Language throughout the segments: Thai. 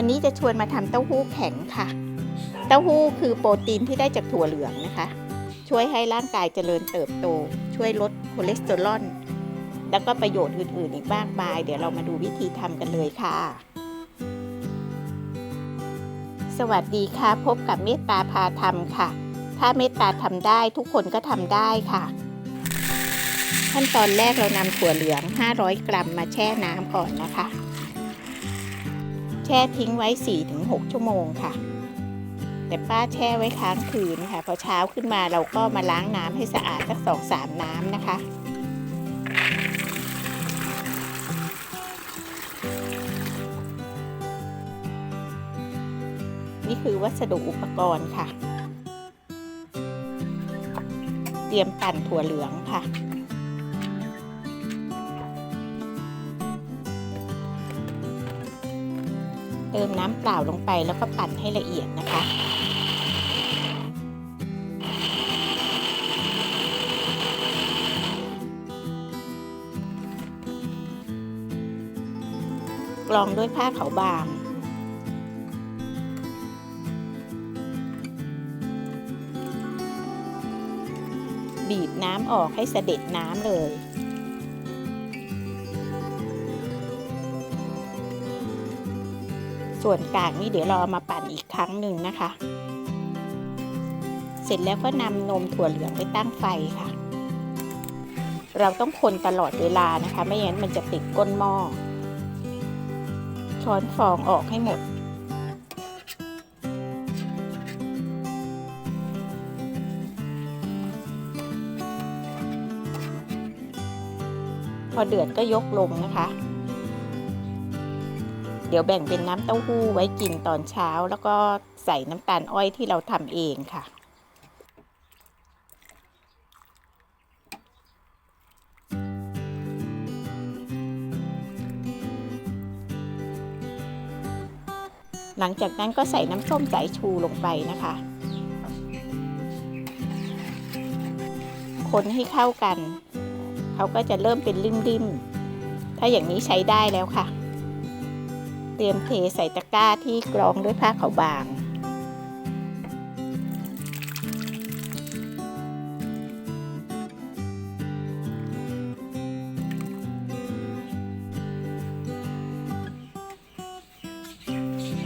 วันนี้จะชวนมาทำเต้าหู้แข็งค่ะ เต้าหู้คือโปรตีนที่ได้จากถั่วเหลืองนะคะ ช่วยให้ร่างกายเจริญเติบโต ช่วยลดคอเลสเตอรอล แล้วก็ประโยชน์อื่นๆอีกมากมาย เดี๋ยวเรามาดูวิธีทำกันเลยค่ะ สวัสดีค่ะ พบกับเมตตาพาทำค่ะ ถ้าเมตตาทำได้ทุกคนก็ทำได้ค่ะ ขั้นตอนแรกเรานำถั่วเหลือง 500 กรัมมาแช่น้ำก่อนนะคะ แช่ทิ้งไว้ 4-6 ชั่วโมงค่ะ แต่ป้าแช่ไว้ค้างคืนค่ะ พอเช้าขึ้นมาเราก็มาล้างน้ำให้สะอาดสักสองสามน้ำนะคะนี่คือวัสดุอุปกรณ์ค่ะ เตรียมปั่นถั่วเหลืองค่ะ ติมน้ำเปล่าลงไปแล้วก็ปั่นให้ละเอียดนะคะกรองด้วยผ้าขาวบาง บีบน้ำออกให้เสด็จน้ำเลย ส่วนกากนี่เดี๋ยวเราเอามาปั่นอีกครั้งหนึ่งนะคะ เสร็จแล้วก็นำนมถั่วเหลืองไปตั้งไฟค่ะ เราต้องคนตลอดเวลานะคะ ไม่อย่างนั้นมันจะติดก้นหม้อช้อนฟองออกให้หมด พอเดือดก็ยกลงนะคะ เดี๋ยวแบ่งเป็นน้ำเต้าหู้ไว้กินตอนเช้า แล้วก็ใส่น้ำตาลอ้อยที่เราทำเองค่ะ หลังจากนั้นก็ใส่น้ำส้มสายชูลงไปนะคะ คนให้เข้ากัน เขาก็จะเริ่มเป็นริมๆ ถ้าอย่างนี้ใช้ได้แล้วค่ะ เตรียมเทใส่ตะกร้าที่กรองด้วยผ้าขาวบาง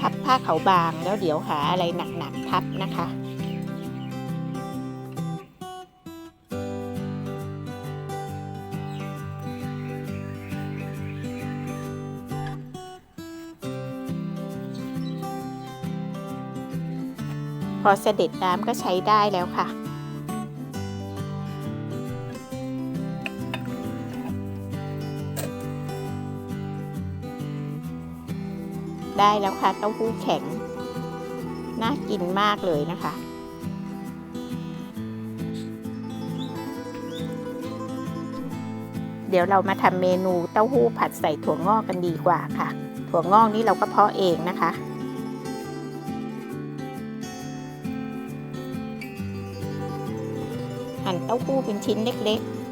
พับผ้าขาวบางแล้วเดี๋ยวหาอะไรหนักๆทับนะคะ พอเสด็จน้ำก็ใช้ได้แล้วค่ะ ได้แล้วค่ะเต้าหู้แข็ง น่ากินมากเลยนะคะเดี๋ยวเรามาทำเมนูเต้าหู้ผัดใส่ถั่วงอกกันดีกว่าค่ะ ถั่วงอกนี้เราก็เพาะเองนะคะ หั่นเต้าหู้เป็นชิ้นเล็กๆ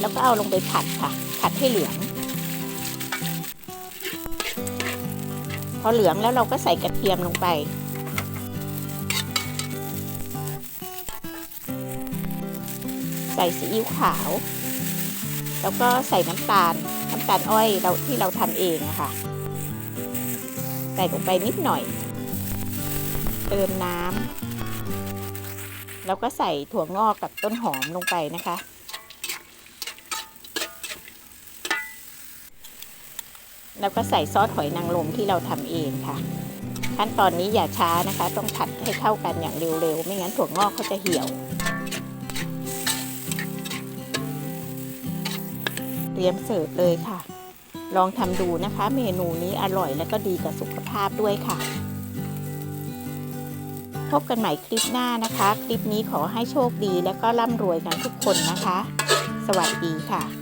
แล้วก็เอาลงไปผัดค่ะ ผัดให้เหลือง พอเหลืองแล้วเราก็ใส่กระเทียมลงไป ใส่ซีอิ๊วขาว แล้วก็ใส่น้ำตาล น้ำตาลอ้อยเราที่เราทำเองอะค่ะ ใส่ลงไปนิดหน่อย เติมน้ำแล้วก็ใส่ถั่วงอกกับต้นหอมลงไปนะคะ แล้วก็ใส่ซอสหอยนางรมที่เราทำเองค่ะ ขั้นตอนนี้อย่าช้านะคะ ต้องผัดให้เข้ากันอย่างเร็วๆ ไม่งั้นถั่วงอกเขาจะเหี่ยว เตรียมเสิร์ฟเลยค่ะ ลองทำดูนะคะ เมนูนี้อร่อยและก็ดีกับสุขภาพด้วยค่ะ พบกันใหม่คลิปหน้านะคะ คลิปนี้ขอให้โชคดีและก็ร่ำรวยกันทุกคนนะคะ สวัสดีค่ะ